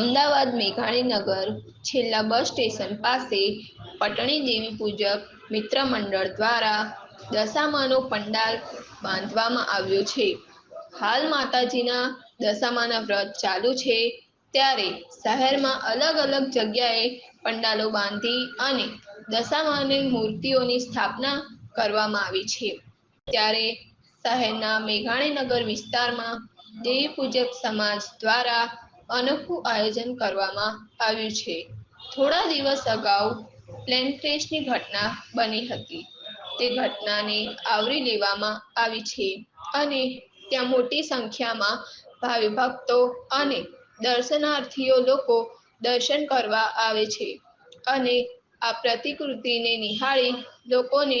અમદાવાદ મેઘાણીનગર છેલ્લા bus station પાસે પટણી દેવી પૂજક મિત્ર મંડળ દ્વારા દશામાનો પંડાલ બાંધવામાં આવ્યો છે. હાલ માતાજીના દશામાના વ્રત ચાલુ છે. ત્યારે શહેરમાં અલગ અલગ જગ્યાએ પંડાલો બાંધી અને દશામાની મૂર્તિઓની સ્થાપના કરવામાં આવી છે. ત્યારે શહેરના મેઘાણીનગર વિસ્તારમાં દેવી પૂજક સમાજ દ્વારા અનોખું આયોજન કરવામાં આવ્યું છે. થોડા દિવસ અગાઉ પ્લેન ક્રેશની ઘટના બની હતી. તે ઘટનાને આવરી લેવામાં આવી છે અને ત્યાં મોટી સંખ્યામાં ભાવિ ભક્તો અને દર્શનાર્થીઓ લોકો દર્શન કરવા આવે છે અને આ પ્રતિકૃતિને નિહાળી લોકોને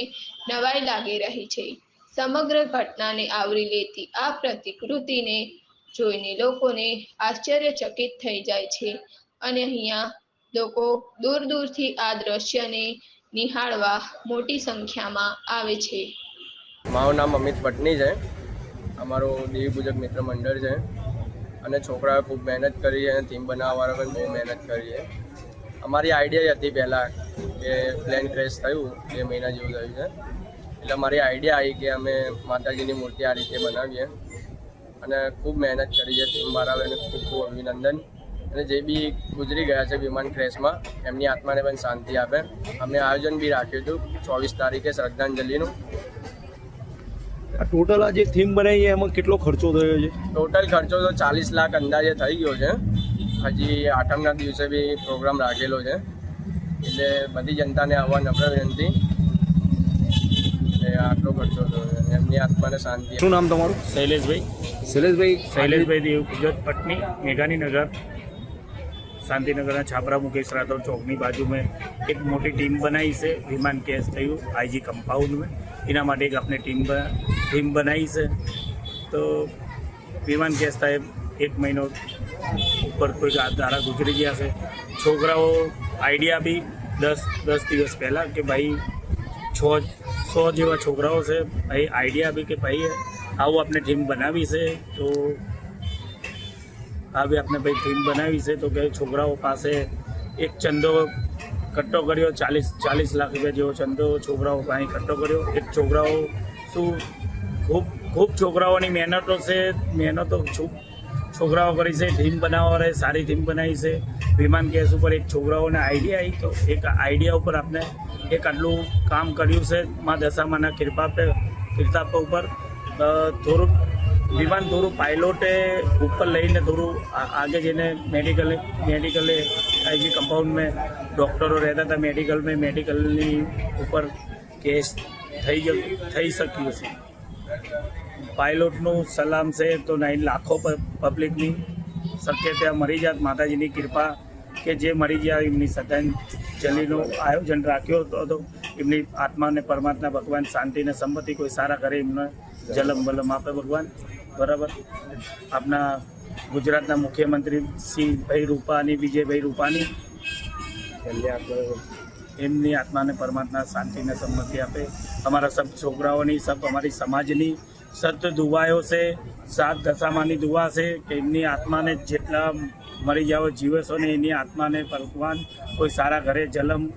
નવાઈ લાગી રહી છે. સમગ્ર ઘટનાને આવરી લેતી આ પ્રતિકૃતિને જોઈને લોકોને આશ્ચર્યચકિત થઈ જાય છે. અને અહીંયા લોકો દૂર દૂરથી આ દ્રશ્યને નિહાળવા મોટી સંખ્યામાં આવે છે. મારું નામ અમિત પટની છે. અમારું દેવી પૂજક મિત્ર મંડળ છે. અને છોકરાઓએ ખૂબ મહેનત કરી અને થીમ બનાવવાવાળા પણ બહુ મહેનત કરી છે. અમારી આઈડિયા હતી પહેલાં કે પ્લેન ક્રેશ થયું, બે મહિના જેવું થયું છે. એટલે અમારી આઈડિયા આવી કે અમે માતાજીની મૂર્તિ આ રીતે બનાવીએ. અને ખૂબ મહેનત કરી છે થીમ વાળાઓને ખૂબ ખૂબ અભિનંદન. અને જે બી ગુજરી ગયા છે વિમાન ક્રેશમાં એમની આત્માને પણ શાંતિ આપે. અમે આયોજન બી રાખ્યું હતું ચોવીસ તારીખે શ્રદ્ધાંજલિનું. ટોટલ આ જે થીમ બનાવી એમાં કેટલો ખર્ચો થયો છે? ટોટલ ખર્ચો તો ચાલીસ લાખ અંદાજે થઈ ગયો છે. હજી આઠમના દિવસે બી પ્રોગ્રામ રાખેલો છે. એટલે બધી જનતાને આવવા નમ્ર વિનંતી. આટલો ખર્ચો થયો છે એમની આત્માને શાંતિ શું નામ તમારું? શૈલેષભાઈ. શૈલેષભાઈ શૈલેષભાઈ દેવ ગુજરાત પટની મેઘાણીનગર શાંતિનગરના છાપરા મુકેશ રાઠોડ ચોકની બાજુ મેં એક મોટી ટીમ બનાવી છે. વિમાન કેસ થયું આઈજી કમ્પાઉન્ડ में એના માટે એક આપણે ટીમ ટીમ બનાવી છે. તો વિમાન કેસ થાય એક મહિનો ઉપર કોઈ ધારા ગુજરી ગયા છે. છોકરાઓ આઈડિયા બી દસ દસ દિવસ પહેલાં કે ભાઈ છ સો જેવા છોકરાઓ છે. ભાઈ આઈડિયા બી કે ભાઈ, આવું આપણે ટીમ બનાવી છે, તો આવી આપણે ભાઈ ટીમ બનાવી છે. તો કે છોકરાઓ પાસે એક ચંદો કટ્ટો કર્યો, ચાલીસ ચાલીસ લાખ રૂપિયા જેવો ચંદો છોકરાઓ પાસે કટ્ટો કર્યો. એક છોકરાઓ શું, ખૂબ ખૂબ છોકરાઓની મહેનતો છે. મહેનતો છો- છોકરાઓ કરી છે, ટીમ બનાવવા સારી ટીમ બનાવી છે. વિમાન ગેસ ઉપર એક છોકરાઓને આઈડિયા આવી તો એક આઈડિયા ઉપર આપણે એક આટલું કામ કર્યું છે, મા દશામાના કૃપા પે ઉપર. થોડુંક વિમાન થોડું પાયલોટે ઉપર લઈને થોડું આગળ આગે જઈને મેડિકલ મેડિકલે આઈજી કમ્પાઉન્ડમાં ડૉક્ટરો રહેતા હતા મેડિકલ में મેડિકલની ઉપર કેસ થઈ ગયો થઈ શક્યું છે. પાયલોટનું સલામ છે તો નહીં લાખો પબ્લિકની શક્ય ત્યાં મરી જાત. માતાજીની કૃપા કે જે મરી ગયા એમની શ્રદ્ધાંજલિનું આયોજન રાખ્યો હતો તો એમની આત્માને પરમાત્મા ભગવાન શાંતિને સંમતિ કોઈ સારા કરે એમને જલમ બલમ આપે ભગવાન. બરાબર? આપના ગુજરાતના મુખ્યમંત્રી શ્રી ભાઈ રૂપાણી વિજયભાઈ રૂપાણી એમની આત્માને પરમાત્મા શાંતિને સંમતિ આપે. અમારા સબ છોકરાઓની સબ અમારી સમાજની સત દુવાયો છે, સાત દશામાની દુવા છે, કે એમની આત્માને જેટલા મરી જાઓ જીવે ને એની આત્માને ભગવાન કોઈ સારા ઘરે જલમ